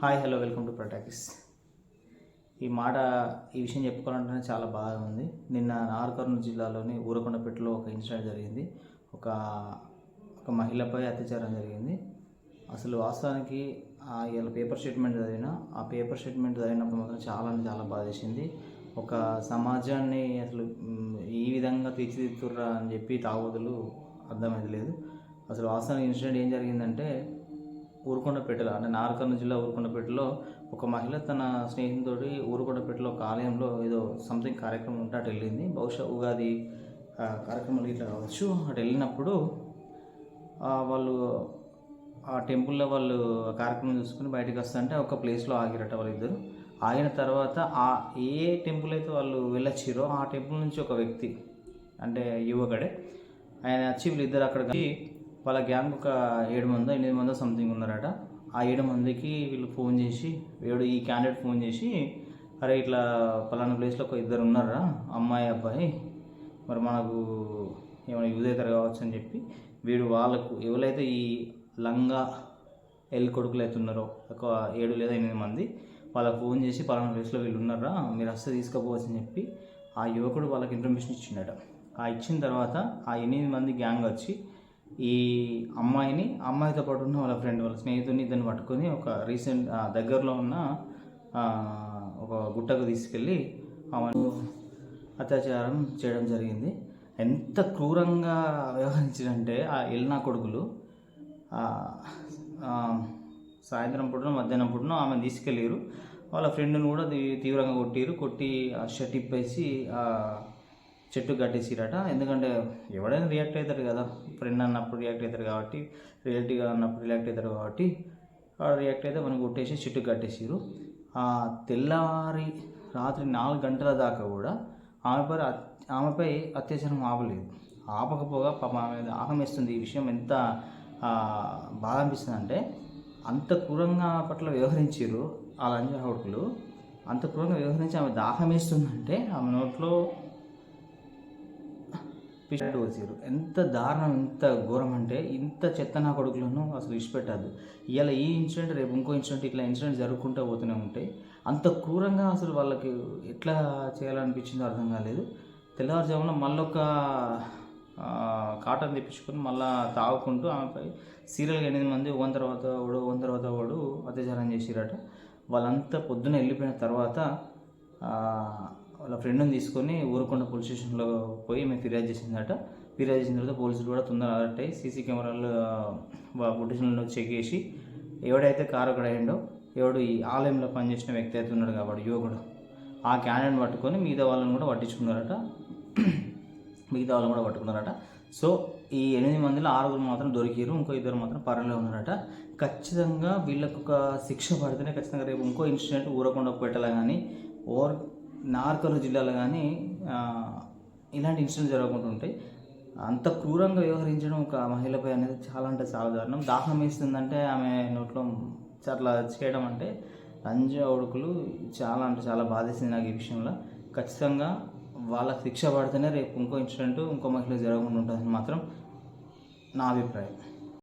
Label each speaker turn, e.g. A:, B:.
A: Hi hello welcome to ప్రొటాకిస్. ఈ మాట ఈ విషయం చెప్పుకోవాలంటేనే చాలా బాగా ఉంది. నిన్న నాగర్కర్నూలు జిల్లాలోని ఊరకొండపేటలో ఒక ఇన్సిడెంట్ జరిగింది. ఒక ఒక మహిళపై అత్యాచారం జరిగింది. అసలు వాస్తవానికి ఆ ఇలా పేపర్ స్టేట్మెంట్ చదివిన ఆ పేపర్ స్టేట్మెంట్ చదివినప్పుడు మాత్రం చాలా అంటే చాలా బాధేసింది ఒక సమాజాన్ని అసలు ఈ విధంగా తీర్చిదిద్దుర్రా అని చెప్పి తాగుదులు అర్థమైంది లేదు అసలు వాస్తవానికి ఇన్సిడెంట్ ఏం జరిగిందంటే ఊరుకొండపేటలో అంటే నాగర్కర్నూలు జిల్లా ఊరుకొండపేటలో ఒక మహిళ తన స్నేహితుడి ఊరుకొండపేటలో ఒక ఆలయంలో ఏదో సంథింగ్ కార్యక్రమం ఉంటే అటు వెళ్ళింది. బహుశా ఉగాది కార్యక్రమాలు ఇట్లా కావచ్చు. అటు వెళ్ళినప్పుడు వాళ్ళు ఆ టెంపుల్లో వాళ్ళు కార్యక్రమం చూసుకుని బయటకు వస్తుంటే ఒక ప్లేస్లో ఆగిరట వాళ్ళిద్దరు. ఆగిన తర్వాత ఆ ఏ టెంపుల్ అయితే వాళ్ళు వెళ్ళొచ్చిరో ఆ టెంపుల్ నుంచి ఒక వ్యక్తి అంటే యువకుడే ఆయన వచ్చి వీళ్ళిద్దరు అక్కడికి వాళ్ళ గ్యాంగ్ ఒక ఏడు మందో ఎనిమిది మందో సంథింగ్ ఉన్నారట. ఆ ఏడు మందికి వీళ్ళు ఫోన్ చేసి ఏడు ఈ క్యాండిడేట్ ఫోన్ చేసి అరే ఇట్లా పలానా ప్లేస్లో ఒక ఇద్దరు ఉన్నారా? అమ్మాయి అబ్బాయి మరి మనకు ఏమైనా యూజ్ అవుతారు కావచ్చు అని చెప్పి వీడు వాళ్ళకు ఎవరైతే ఈ లంగా ఎల్ కొడుకులు అయితే ఉన్నారో ఒక ఏడు లేదా ఎనిమిది మంది వాళ్ళకి ఫోన్ చేసి పలానా ప్లేస్లో వీళ్ళు ఉన్నారా? మీరు వస్తే తీసుకుపోవచ్చు అని చెప్పి ఆ యువకుడు వాళ్ళకి ఇన్ఫర్మేషన్ ఇచ్చిండట. ఆ ఇచ్చిన తర్వాత ఆ ఎనిమిది మంది గ్యాంగ్ వచ్చి ఈ అమ్మాయిని అమ్మాయితో పాటు ఉన్న వాళ్ళ ఫ్రెండ్ వాళ్ళ స్నేహితుడిని ఇద్దరిని పట్టుకొని ఒక రీసెంట్ దగ్గరలో ఉన్న ఒక గుట్టకు తీసుకెళ్ళి ఆమెను అత్యాచారం చేయడం జరిగింది. ఎంత క్రూరంగా వ్యవహరించారంటే ఆ ఎల్నా కొడుకులు సాయంత్రం పూటనో మధ్యాహ్నం పూటనో ఆమె తీసుకెళ్ళారు. వాళ్ళ ఫ్రెండ్ని కూడా తీవ్రంగా కొట్టిరు. కొట్టి ఆ షర్ట్ ఇప్పేసి చెట్టు కట్టేసిరట. ఎందుకంటే ఎవడైనా రియాక్ట్ అవుతారు కదా. ఫ్రెండ్ అన్నప్పుడు రియాక్ట్ అవుతారు కాబట్టి రియాలిటీగా అన్నప్పుడు రియాక్ట్ అవుతారు కాబట్టి వాడు రియాక్ట్ అయితే మనం కొట్టేసి చెట్టు కట్టేసిరు. ఆ తెల్లవారి రాత్రి నాలుగు గంటల దాకా కూడా ఆమెపై ఆమెపై అత్యాచారం ఆపలేదు. ఆపకపోగా పాప ఆమె దాహం వేస్తుంది. ఈ విషయం ఎంత బాధ అనిపిస్తుంది అంటే అంత క్రూరంగా పట్ల వ్యవహరించారు ఆ లంజా హౌడ్కులు అంత క్రూరంగా వ్యవహరించి ఆమె దాహం వేస్తుందంటే ఆమె నోట్లో పిచ్చినట్టు వచ్చారు ఎంత దారుణం ఎంత ఘోరం అంటే ఇంత చెత్త నా కొడుకులను అసలు ఇష్టపెట్టద్దు ఇలా ఈ ఇన్సిడెంట్ రేపు ఇంకో ఇన్సిడెంట్ ఇట్లా ఇన్సిడెంట్ జరుగుకుంటూ పోతూనే ఉంటాయి అంత క్రూరంగా అసలు వాళ్ళకి ఎట్లా చేయాలనిపించిందో అర్థం కాలేదు. తెల్లవారుజామున మళ్ళొక కాటన్ తెప్పించుకొని మళ్ళా తాగుకుంటూ ఆమెపై సీరియల్గా ఎనిమిది మంది వన్ తర్వాత వాడు వన్ తర్వాత వాడు అత్యాచారం చేసిరట. వాళ్ళంతా పొద్దున వెళ్ళిపోయిన తర్వాత వాళ్ళ ఫ్రెండ్ని తీసుకొని ఊరుకొండ పోలీస్ స్టేషన్లో పోయి మేము ఫిర్యాదు చేసిందట. ఫిర్యాదు చేసిన తర్వాత పోలీసులు కూడా తొందర అలర్ట్ అయ్యి సీసీ కెమెరాలు పొజిషన్లో చెక్ చేసి ఎవడైతే కారకుడు అయ్యిండో ఎవడు ఈ ఆలయంలో పనిచేసిన వ్యక్తి అయితే ఉన్నాడు కాబట్టి యువకుడు. ఆ క్యాన్ని పట్టుకొని మిగతా వాళ్ళని కూడా పట్టించుకున్నారట. మిగతా వాళ్ళని కూడా పట్టుకున్నారట. సో ఈ ఎనిమిది మందిలో ఆరుగురు మాత్రం దొరికారు ఇంకో ఇద్దరు మాత్రం పరంలో ఉన్నారట. ఖచ్చితంగా వీళ్ళకు ఒక శిక్ష పడితేనే ఖచ్చితంగా రేపు ఇంకో ఇన్సిడెంట్ ఊరకుండా పెట్టాలి కానీ ఓవర్ నార్కర్నూలు జిల్లాలో కానీ ఇలాంటి ఇన్సిడెంట్ జరగకుండా ఉంటాయి. అంత క్రూరంగా వ్యవహరించడం ఒక మహిళపై అనేది చాలా అంటే చాలా దారుణం. దాహం వేస్తుందంటే ఆమె నోట్లో అట్లా చేయడం అంటే లంజా ఉడుకులు చాలా అంటే చాలా బాధేసింది నాకు ఈ విషయంలో. ఖచ్చితంగా వాళ్ళకి శిక్ష పడితేనే రేపు ఇంకో ఇన్సిడెంట్ ఇంకో మహిళ జరగకుండా ఉంటుందని మాత్రం నా అభిప్రాయం.